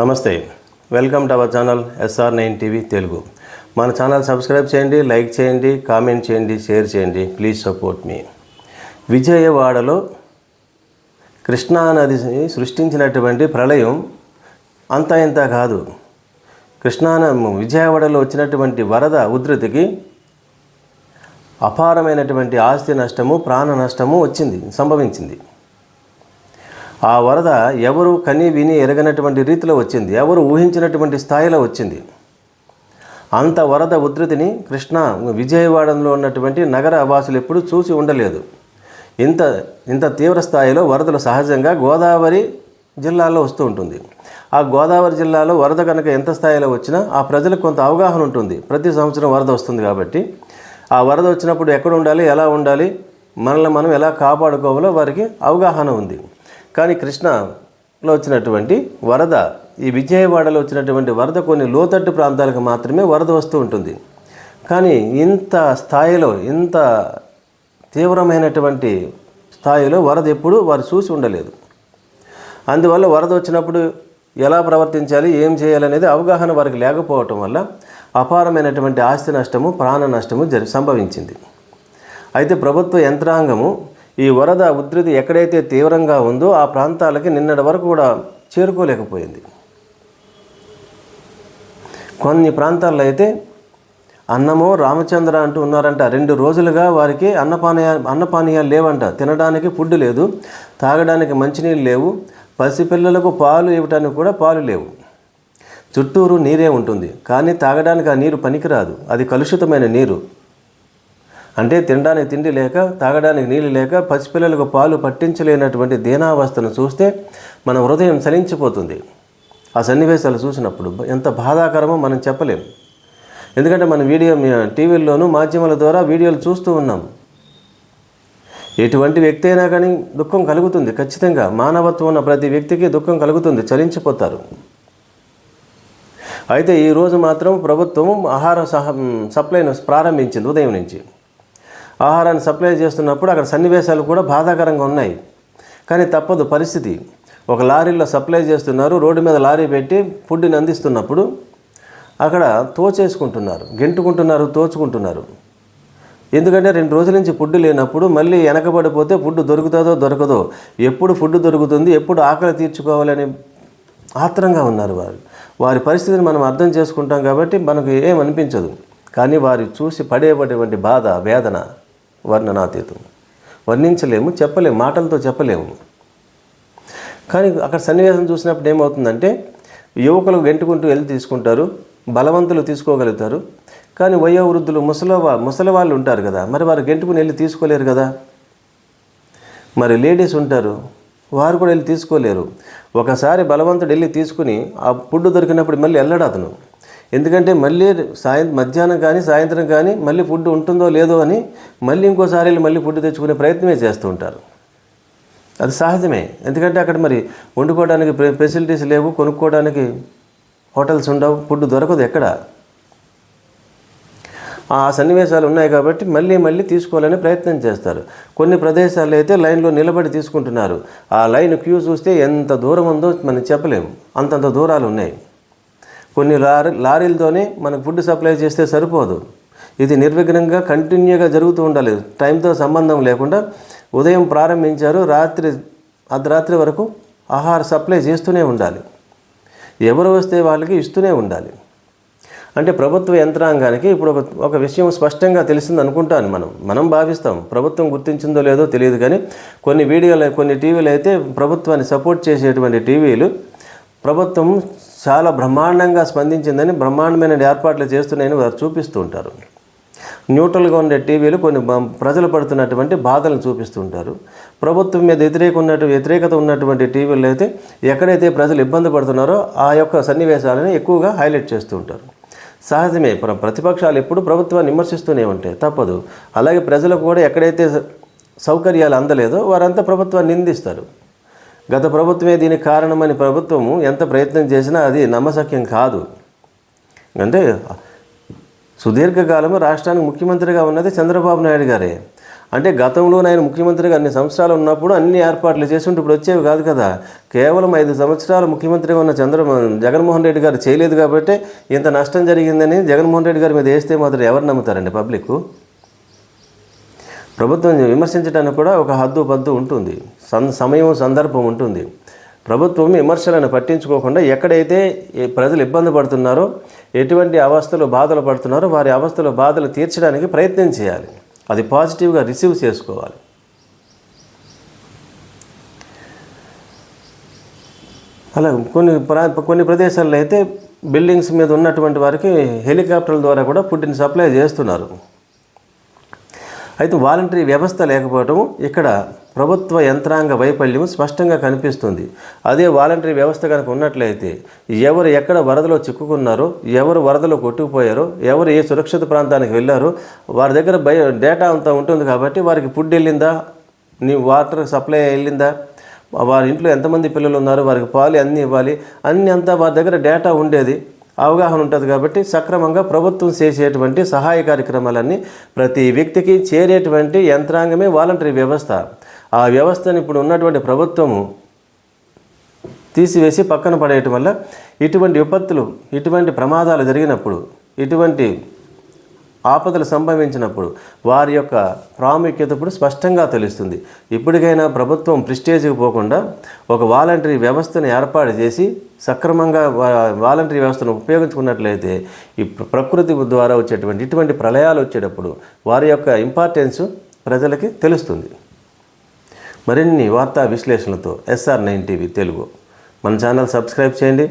నమస్తే. Welcome to our channel S R nine TV Telugu. మన channel subscribe చేయండి like చేయండి కామెంట్ చేయండి షేర్ చేయండి. Please support me. విజయవాడలో కృష్ణానది సృష్టించినటువంటి ప్రళయం అంత ఇంత కాదు. కృష్ణా విజయవాడలో వచ్చినటువంటి వరద ఉధృతికి అపారమైనటువంటి ఆస్తి నష్టము ప్రాణ నష్టము వచ్చింది సంభవించింది. ఆ వరద ఎవరు కని విని ఎరగనటువంటి రీతిలో వచ్చింది. ఎవరు ఊహించినటువంటి స్థాయిలో వచ్చింది. అంత వరద ఉధృతిని కృష్ణ విజయవాడలో ఉన్నటువంటి నగర వాసులు ఎప్పుడూ చూసి ఉండలేదు. ఇంత ఇంత తీవ్ర స్థాయిలో వరదలు సహజంగా గోదావరి జిల్లాలో వస్తూ ఉంటుంది. ఆ గోదావరి జిల్లాలో వరద కనుక ఎంత స్థాయిలో వచ్చినా ఆ ప్రజలకు కొంత అవగాహన ఉంటుంది. ప్రతి సంవత్సరం వరద వస్తుంది కాబట్టి. ఆ వరద వచ్చినప్పుడు ఎక్కడ ఉండాలి ఎలా ఉండాలి మనల్ని మనం ఎలా కాపాడుకోవాలో వారికి అవగాహన ఉంది. కానీ కృష్ణలో వచ్చినటువంటి వరద ఈ విజయవాడలో వచ్చినటువంటి వరద కొన్ని లోతట్టు ప్రాంతాలకు మాత్రమే వరద వస్తూ ఉంటుంది. కానీ ఇంత స్థాయిలో ఇంత తీవ్రమైనటువంటి స్థాయిలో వరద ఎప్పుడు వారు చూసి ఉండలేదు. అందువల్ల వరద వచ్చినప్పుడు ఎలా ప్రవర్తించాలి ఏం చేయాలనేది అవగాహన వారికి లేకపోవటం వల్ల అపారమైనటువంటి ఆస్తి నష్టము ప్రాణ నష్టము జరి సంభవించింది. అయితే ప్రభుత్వ యంత్రాంగము ఈ వరద ఉధృతి ఎక్కడైతే తీవ్రంగా ఉందో ఆ ప్రాంతాలకి నిన్నటి వరకు కూడా చేరుకోలేకపోయింది. కొన్ని ప్రాంతాల్లో అయితే అన్నమో రామచంద్ర అంటూ ఉన్నారంట. రెండు రోజులుగా వారికి అన్నపానీయ అన్నపానీయాలు లేవంట. తినడానికి ఫుడ్ లేదు తాగడానికి మంచినీళ్ళు లేవు పసిపిల్లలకు పాలు ఇవ్వటానికి కూడా పాలు లేవు. చుట్టూరు నీరే ఉంటుంది. కానీ తాగడానికి ఆ నీరు పనికిరాదు. అది కలుషితమైన నీరు. అంటే తినడానికి తిండి లేక తాగడానికి నీళ్ళు లేక పసిపిల్లలకు పాలు పట్టించలేనటువంటి దీనావస్థను చూస్తే మన హృదయం చలించిపోతుంది. ఆ సన్నివేశాలు చూసినప్పుడు ఎంత బాధాకరమో మనం చెప్పలేం. ఎందుకంటే మన వీడియో టీవీల్లోనూ మాధ్యమాల ద్వారా వీడియోలు చూస్తూ ఉన్నాం. ఎటువంటి వ్యక్తి అయినా కానీ దుఃఖం కలుగుతుంది ఖచ్చితంగా. మానవత్వం ఉన్న ప్రతి వ్యక్తికి దుఃఖం కలుగుతుంది చలించిపోతారు. అయితే ఈరోజు మాత్రం ప్రభుత్వం ఆహార సహ సప్లైను ప్రారంభించింది ఉదయం నుంచి. ఆహారాన్ని సప్లై చేస్తున్నప్పుడు అక్కడ సన్నివేశాలు కూడా బాధాకరంగా ఉన్నాయి. కానీ తప్పదు పరిస్థితి. ఒక లారీలో సప్లై చేస్తున్నారు రోడ్డు మీద లారీ పెట్టి ఫుడ్ని అందిస్తున్నప్పుడు అక్కడ తోచేసుకుంటున్నారు గెంటుకుంటున్నారు తోచుకుంటున్నారు. ఎందుకంటే రెండు రోజుల నుంచి ఫుడ్ లేనప్పుడు మళ్ళీ వెనకబడిపోతే ఫుడ్ దొరుకుతుందో దొరకదో ఎప్పుడు ఫుడ్ దొరుకుతుంది ఎప్పుడు ఆకలి తీర్చుకోవాలని ఆత్రంగా ఉన్నారు వారు. వారి పరిస్థితిని మనం అర్థం చేసుకుంటాం కాబట్టి మనకు ఏమనిపించదు కానీ వారు చూసి పడేటువంటి బాధ వేదన వర్ణనాతీతం. వర్ణించలేము చెప్పలేము మాటలతో చెప్పలేము. కానీ అక్కడ సన్నివేశం చూసినప్పుడు ఏమవుతుందంటే యువకులు గెంటుకుంటూ వెళ్ళి తీసుకుంటారు బలవంతులు తీసుకోగలుగుతారు. కానీ వయోవృద్ధులు ముసలవా ముసలి వాళ్ళు ఉంటారు కదా మరి వారు గెంటుకుని వెళ్ళి తీసుకోలేరు కదా. మరి లేడీస్ ఉంటారు వారు కూడా వెళ్ళి తీసుకోలేరు. ఒకసారి బలవంతుడు వెళ్ళి తీసుకుని ఆ పుడ్డు దొరికినప్పుడు మళ్ళీ వెళ్ళడు అతను. ఎందుకంటే మళ్ళీ సాయం మధ్యాహ్నం కానీ సాయంత్రం కానీ మళ్ళీ ఫుడ్ ఉంటుందో లేదో అని మళ్ళీ ఇంకోసారి వెళ్ళి మళ్ళీ ఫుడ్ తెచ్చుకునే ప్రయత్నమే చేస్తూ ఉంటారు. అది సహజమే. ఎందుకంటే అక్కడ మరి వండుకోవడానికి ఫెసిలిటీస్ లేవు కొనుక్కోవడానికి హోటల్స్ ఉండవు ఫుడ్ దొరకదు ఎక్కడ? ఆ సన్నివేశాలు ఉన్నాయి కాబట్టి మళ్ళీ మళ్ళీ తీసుకోవాలని ప్రయత్నం చేస్తారు. కొన్ని ప్రదేశాల్లో అయితే లైన్లో నిలబడి తీసుకుంటున్నారు. ఆ లైన్ క్యూ చూస్తే ఎంత దూరం ఉందో మనం చెప్పలేము. అంతంత దూరాలు ఉన్నాయి. కొన్ని లారీ లారీలతోనే మనకు ఫుడ్ సప్లై చేస్తే సరిపోదు. ఇది నిర్విఘ్నంగా కంటిన్యూగా జరుగుతూ ఉండాలి. టైంతో సంబంధం లేకుండా ఉదయం ప్రారంభించారు రాత్రి అర్ధరాత్రి వరకు ఆహార సప్లై చేస్తూనే ఉండాలి. ఎవరు వస్తే వాళ్ళకి ఇస్తూనే ఉండాలి. అంటే ప్రభుత్వ యంత్రాంగానికి ఇప్పుడు ఒక ఒక విషయం స్పష్టంగా తెలిసింది అనుకుంటాను మనం. మనం భావిస్తాం ప్రభుత్వం గుర్తించిందో లేదో తెలియదు కానీ కొన్ని వీడియోలు కొన్ని టీవీలు అయితే ప్రభుత్వాన్ని సపోర్ట్ చేసేటువంటి టీవీలు ప్రభుత్వం చాలా బ్రహ్మాండంగా స్పందించిందని బ్రహ్మాండమైన ఏర్పాట్లు చేస్తున్నాయని వారు చూపిస్తూ ఉంటారు. న్యూట్రల్గా ఉండే టీవీలు కొన్ని ప్రజలు పడుతున్నటువంటి బాధలను చూపిస్తూ ఉంటారు. ప్రభుత్వం మీద వ్యతిరేక ఉన్నట్టు వ్యతిరేకత ఉన్నటువంటి టీవీలు అయితే ఎక్కడైతే ప్రజలు ఇబ్బంది పడుతున్నారో ఆ యొక్క సన్నివేశాలను ఎక్కువగా హైలైట్ చేస్తూ ఉంటారు. సహజమే ప్రతిపక్షాలు ఎప్పుడు ప్రభుత్వాన్ని విమర్శిస్తూనే ఉంటాయి. తప్పదు. అలాగే ప్రజలకు కూడా ఎక్కడైతే సౌకర్యాలు అందలేదో వారంతా ప్రభుత్వాన్ని నిందిస్తారు. గత ప్రభుత్వమే దీనికి కారణమని ప్రభుత్వము ఎంత ప్రయత్నం చేసినా అది నమ్మశక్యం కాదు. అంటే సుదీర్ఘకాలము రాష్ట్రానికి ముఖ్యమంత్రిగా ఉన్నది చంద్రబాబు నాయుడు గారే. అంటే గతంలో ఆయన ముఖ్యమంత్రిగా అన్ని సంవత్సరాలు ఉన్నప్పుడు అన్ని ఏర్పాట్లు చేసి ఇప్పుడు వచ్చేవి కాదు కదా. కేవలం ఐదు సంవత్సరాలు ముఖ్యమంత్రిగా ఉన్న చంద్ర జగన్మోహన్ రెడ్డి గారు చేయలేదు కాబట్టి ఇంత నష్టం జరిగిందని జగన్మోహన్ రెడ్డి గారి మీద వేస్తే మాత్రం ఎవరు నమ్ముతారండి పబ్లిక్ ప్రభుత్వం విమర్శించడానికి కూడా ఒక హద్దు పద్దు ఉంటుంది. సం సమయం సందర్భం ఉంటుంది. ప్రభుత్వం విమర్శలను పట్టించుకోకుండా ఎక్కడైతే ప్రజలు ఇబ్బంది పడుతున్నారో ఎటువంటి అవస్థలు బాధలు పడుతున్నారో వారి అవస్థలు బాధలు తీర్చడానికి ప్రయత్నం చేయాలి. అది పాజిటివ్గా రిసీవ్ చేసుకోవాలి. అలా కొన్ని కొన్ని ప్రదేశాల్లో అయితే బిల్డింగ్స్ మీద ఉన్నటువంటి వారికి హెలికాప్టర్ల ద్వారా కూడా ఫుడ్ని సప్లై చేస్తున్నారు. అయితే వాలంటరీ వ్యవస్థ లేకపోవటం ఇక్కడ ప్రభుత్వ యంత్రాంగ వైఫల్యం స్పష్టంగా కనిపిస్తుంది. అదే వాలంటరీ వ్యవస్థ కనుక ఉన్నట్లయితే ఎవరు ఎక్కడ వరదలో చిక్కుకున్నారో ఎవరు వరదలో కొట్టుకుపోయారో ఎవరు ఏ సురక్షిత ప్రాంతానికి వెళ్ళారో వారి దగ్గర బయ డేటా అంతా ఉంటుంది కాబట్టి వారికి ఫుడ్ వెళ్ళిందా? నీ వాటర్ సప్లై వెళ్ళిందా? వారి ఇంట్లో ఎంతమంది పిల్లలు ఉన్నారు? వారికి పాలు అన్నీ ఇవ్వాలి. అన్నీ అంతా వారి దగ్గర డేటా ఉండేది. అవగాహన ఉంటుంది కాబట్టి సక్రమంగా ప్రభుత్వం చేసేటువంటి సహాయ కార్యక్రమాలన్నీ ప్రతి వ్యక్తికి చేరేటువంటి యంత్రాంగమే వాలంటరీ వ్యవస్థ. ఆ వ్యవస్థను ఇప్పుడు ఉన్నటువంటి ప్రభుత్వము తీసివేసి పక్కన పడేయటం వల్ల ఇటువంటి విపత్తులు ఇటువంటి ప్రమాదాలు జరిగినప్పుడు ఇటువంటి ఆపదలు సంభవించినప్పుడు వారి యొక్క ప్రాముఖ్యత ఇప్పుడు స్పష్టంగా తెలుస్తుంది. ఇప్పటికైనా ప్రభుత్వం ప్రిస్టేజ్కి పోకుండా ఒక వాలంటరీ వ్యవస్థను ఏర్పాటు చేసి సక్రమంగా వాలంటరీ వ్యవస్థను ఉపయోగించుకున్నట్లయితే ఈ ప్రకృతి ద్వారా వచ్చేటువంటి ఇటువంటి ప్రళయాలు వచ్చేటప్పుడు వారి యొక్క ఇంపార్టెన్స్ ప్రజలకి తెలుస్తుంది. మరిన్ని వార్తా విశ్లేషణలతో S R nine TV Telugu. మన ఛానల్ సబ్స్క్రైబ్ చేయండి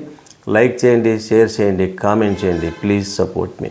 లైక్ చేయండి షేర్ చేయండి కామెంట్ చేయండి. Please support me.